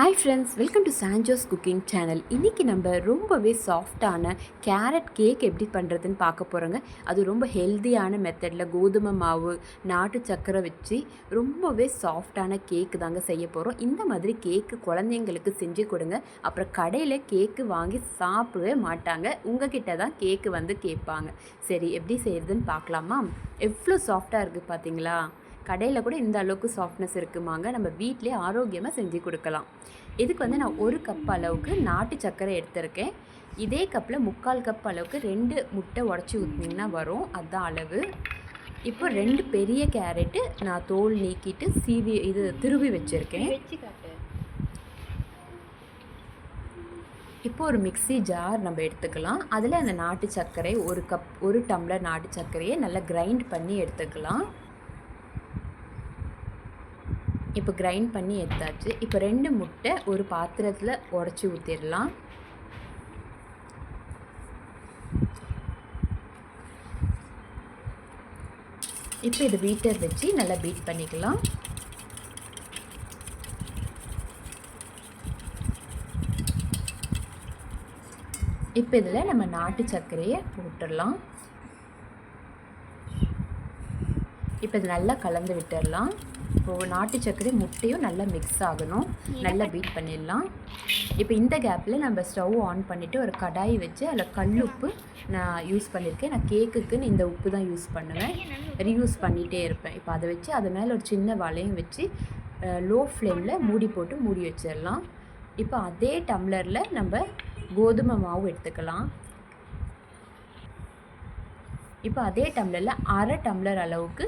Hi friends welcome to Sanjo's cooking channel இன்றைக்கி நம்ம ரொம்பவே சாஃப்டான கேரட் கேக் எப்படி பண்ணுறதுன்னு பார்க்க போகிறோங்க அது ரொம்ப ஹெல்த்தியான மெத்தடில் கோதுமை மாவு நாட்டு சக்கரை வச்சு ரொம்பவே சாஃப்டான கேக்கு தாங்க செய்ய போகிறோம் இந்த மாதிரி கேக்கு குழந்தைங்களுக்கு செஞ்சு கொடுங்க. அப்புறம் கடையில் கேக்கு வாங்கி சாப்பிடவே மாட்டாங்க. உங்ககிட்ட தான் கேக்கு வந்து கேட்பாங்க. சரி எப்படி செய்கிறதுன்னு பார்க்கலாமா? எவ்வளோ சாஃப்டாக இருக்குது பார்த்தீங்களா கடையில் கூட இந்த அளவுக்கு சாஃப்ட்னஸ் இருக்குமாங்க. நம்ம வீட்டிலே ஆரோக்கியமாக செஞ்சு கொடுக்கலாம். இதுக்கு வந்து நான் ஒரு கப் அளவுக்கு நாட்டு சர்க்கரை எடுத்திருக்கேன். இதே கப்பில் முக்கால் கப் அளவுக்கு ரெண்டு முட்டை உடச்சி ஊற்றினீங்கன்னா வரும். அதுதான் அளவு. இப்போ ரெண்டு பெரிய கேரட்டு நான் தோல் நீக்கிட்டு சீவி இது திருவி வச்சுருக்கேன். இப்போ ஒரு மிக்ஸி ஜார் நம்ம எடுத்துக்கலாம். அதில் அந்த நாட்டு சர்க்கரை ஒரு கப் ஒரு டம்ளர் நாட்டு சர்க்கரையை நல்லா கிரைண்ட் பண்ணி எடுத்துக்கலாம். இப்போ கிரைண்ட் பண்ணி எடுத்தாச்சு. இப்போ ரெண்டு முட்டை ஒரு பாத்திரத்தில் உடச்சி ஊற்றிடலாம் இப்போ இது பீட்டர் வச்சு நல்லா பீட் பண்ணிக்கலாம். இப்போ இதில் நம்ம நாட்டு சர்க்கரையை போட்டுடலாம் இப்போ இது நல்லா கலந்து விட்டுடலாம். இப்போது நாட்டு சர்க்கரை முட்டையும் நல்லா மிக்ஸ் ஆகணும். நல்லா பீட் பண்ணிடலாம். இப்போ இந்த கேப்பில் நம்ம ஸ்டவ் ஆன் பண்ணிவிட்டு ஒரு கடாய் வச்சு அதில் கல் உப்பு நான் யூஸ் பண்ணியிருக்கேன் நான் கேக்குக்குன்னு இந்த உப்பு தான் யூஸ் பண்ணுவேன். ரீயூஸ் பண்ணிகிட்டே இருப்பேன். இப்போ அதை வச்சு அது மேலே ஒரு சின்ன வளையம் வச்சு லோ ஃப்ளேமில் மூடி போட்டு மூடி வச்சிடலாம். இப்போ அதே டம்ளரில் நம்ம கோதுமை மாவு எடுத்துக்கலாம். இப்போ அதே டம்ளரில் அரை டம்ளர் அளவுக்கு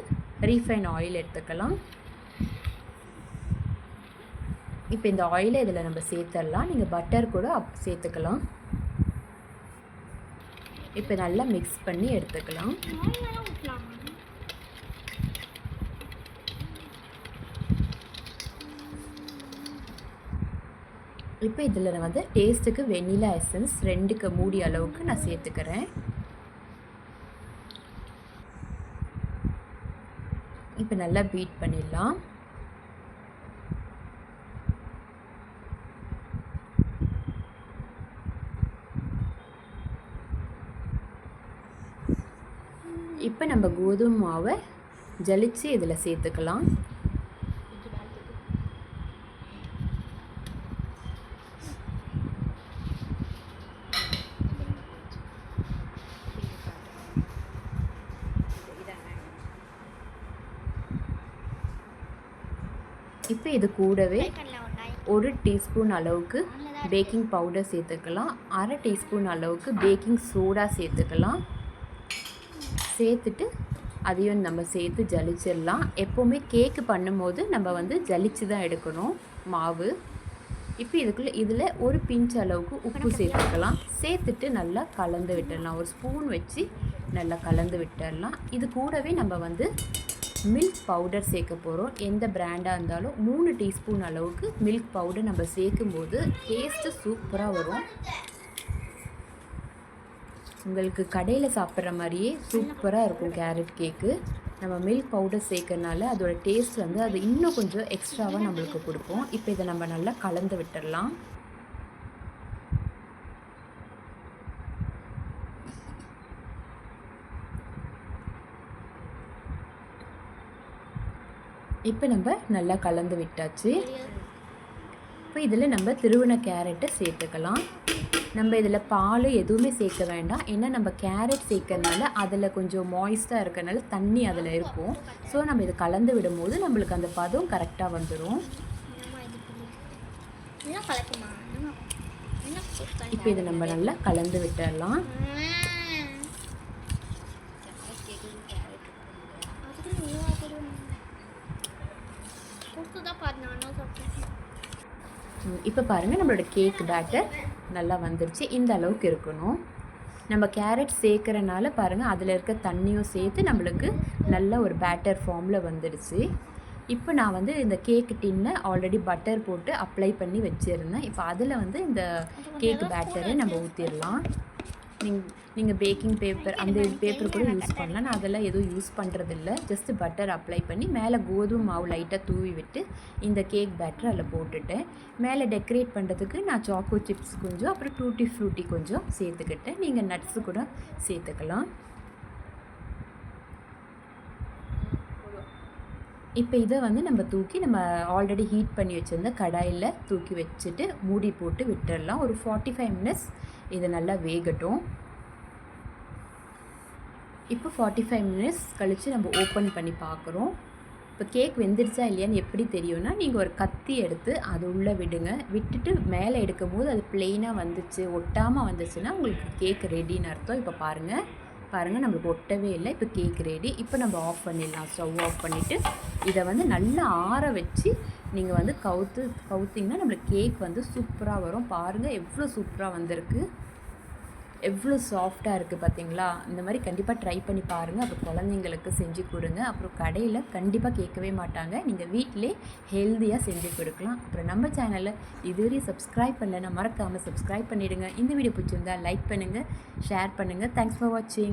ரீஃபைன் ஆயில் எடுத்துக்கலாம். இப்போ இந்த ஆயிலை இதில் நம்ம சேர்த்துடலாம் நீங்கள் பட்டர் கூட அப் சேர்த்துக்கலாம். இப்போ நல்லா மிக்ஸ் பண்ணி எடுத்துக்கலாம். இப்போ இதில் நான் வந்து டேஸ்ட்டுக்கு வெனிலா எசன்ஸ் ரெண்டுக்கு மூடி அளவுக்கு நான் சேர்த்துக்கிறேன். இப்போ நல்லா பீட் பண்ணிடலாம். இப்போ நம்ம கோதுமை மாவை ஜலிச்சு இதில் சேர்த்துக்கலாம். இப்போ இது கூடவே ஒரு டீஸ்பூன் அளவுக்கு பேக்கிங் பவுடர் சேர்த்துக்கலாம். அரை டீஸ்பூன் அளவுக்கு பேக்கிங் சோடா சேர்த்துக்கலாம். சேர்த்துட்டு அதையும் நம்ம சேர்த்து ஜலிச்சிடலாம். எப்போவுமே கேக்கு பண்ணும்போது நம்ம வந்து ஜலிச்சு தான் எடுக்கணும். மாவு. இப்போ இதுக்குள்ளே இதில் ஒரு பிஞ்ச் அளவுக்கு உப்பு சேர்த்துக்கலாம். சேர்த்துட்டு நல்லா கலந்து விட்டுடலாம். ஒரு ஸ்பூன் வச்சு நல்லா கலந்து விட்டுடலாம். இது கூடவே நம்ம வந்து மில்க் பவுடர் சேர்க்க போகிறோம் எந்த பிராண்டாக இருந்தாலும் மூணு டீஸ்பூன் அளவுக்கு மில்க் பவுடர் நம்ம சேர்க்கும்போது டேஸ்ட்டு சூப்பராக வரும். உங்களுக்கு கடையில் சாப்பிட்ற மாதிரியே சூப்பராக இருக்கும் கேரட் கேக்கு. நம்ம மில்க் பவுடர் சேர்க்கறனால அதோட டேஸ்ட் வந்து அது இன்னும் கொஞ்சம் எக்ஸ்ட்ராவாக நம்மளுக்கு கொடுக்கும். இப்போ இதை நம்ம நல்லா கலந்து விட்டுடலாம் இப்போ நம்ம நல்லா கலந்து விட்டாச்சு. இப்போ இதில் நம்ம திருவண கேரட்டை சேர்த்துக்கலாம். நம்ம இதில் பால் எதுவுமே சேர்க்க வேண்டாம். ஏன்னா நம்ம கேரட் சேர்க்கறனால அதில் கொஞ்சம் மாய்ஸ்டாக இருக்கிறனால தண்ணி அதில் இருக்கும். ஸோ நம்ம இதை கலந்து விடும்போது நம்மளுக்கு அந்த பதம் கரெக்டாக வந்துடும் இப்போ இதை நம்ம நல்லா கலந்து விட்டுடலாம். இப்போ பாருங்கள் நம்மளோட கேக் பேட்டர் நல்லா வந்துருச்சு. இந்த அளவுக்கு இருக்கணும். நம்ம கேரட் சேர்க்குறனால பாருங்கள் அதில் இருக்க தண்ணியும் சேர்த்து நம்மளுக்கு நல்ல ஒரு பேட்டர் ஃபார்மில் வந்துடுச்சு. இப்போ நான் வந்து இந்த கேக் டின்னை ஆல்ரெடி பட்டர் போட்டு அப்ளை பண்ணி வச்சுருந்தேன். இப்போ அதில் வந்து இந்த கேக் பேட்டரை நம்ம ஊற்றிடலாம் நீங் நீங்கள் பேக்கிங் பேப்பர் அந்த பேப்பர் கூட யூஸ் பண்ணலாம். நான் அதெல்லாம் எதுவும் யூஸ் பண்ணுறதில்ல ஜஸ்ட் பட்டர் அப்ளை பண்ணி மேலே கோதுமை மாவு லைட்டாக தூவி விட்டு இந்த கேக் பேட்டர் அதில் போட்டுட்டேன். மேலே டெக்கரேட் பண்ணுறதுக்கு நான் சாக்கோ சிப்ஸ் கொஞ்சம் அப்புறம் டூட்டி ஃப்ரூட்டி கொஞ்சம் சேர்த்துக்கிட்டேன். நீங்கள் நட்ஸு கூட சேர்த்துக்கலாம். இப்போ இதை வந்து நம்ம தூக்கி நம்ம ஆல்ரெடி ஹீட் பண்ணி வச்சுருந்த கடாயில் தூக்கி வச்சுட்டு மூடி போட்டு விட்டுடலாம். ஒரு ஃபார்ட்டி ஃபைவ் மினிட்ஸ் இது நல்லா வேகட்டும். இப்போ ஃபார்ட்டி ஃபைவ் மினிட்ஸ் கழித்து நம்ம ஓப்பன் பண்ணி பார்க்குறோம். இப்போ கேக் வெந்துருச்சா இல்லையான்னு எப்படி தெரியும்னா நீங்கள் ஒரு கத்தி எடுத்து அது உள்ளே விடுங்க. விட்டுட்டு மேலே எடுக்கும் போது அது பிளெயினாக வந்துச்சு ஒட்டாமல் வந்துச்சுன்னா உங்களுக்கு கேக் ரெடின்னு அர்த்தம். இப்போ பாருங்கள் பாருங்கள் நம்மளுக்கு ஒட்டவே இல்லை. இப்போ கேக் ரெடி இப்போ நம்ம ஆஃப் பண்ணிடலாம். ஸ்டவ் ஆஃப் பண்ணிவிட்டு இதை வந்து நல்லா ஆற வச்சு நீங்கள் வந்து கவுத்து கவுத்திங்கன்னா நம்மளுக்கு கேக் வந்து சூப்பராக வரும். பாருங்கள் எவ்வளோ சூப்பராக வந்திருக்கு. எவ்வளோ சாஃப்டாக இருக்குது பார்த்தீங்களா இந்த மாதிரி கண்டிப்பாக ட்ரை பண்ணி பாருங்கள் அப்புறம் குழந்தைங்களுக்கு செஞ்சு கொடுங்க. அப்புறம் கடையில் கண்டிப்பாக கேட்கவே மாட்டாங்க. நீங்கள் வீட்டிலே ஹெல்த்தியாக செஞ்சு கொடுக்கலாம். அப்புறம் நம்ம சேனலில் இதுவரையும் சப்ஸ்கிரைப் பண்ணலைன்னா மறக்காமல் சப்ஸ்கிரைப் பண்ணிவிடுங்க இந்த வீடியோ பிடிச்சிருந்தா லைக் பண்ணுங்கள் ஷேர் பண்ணுங்கள் தேங்க்ஸ் ஃபார் வாட்சிங்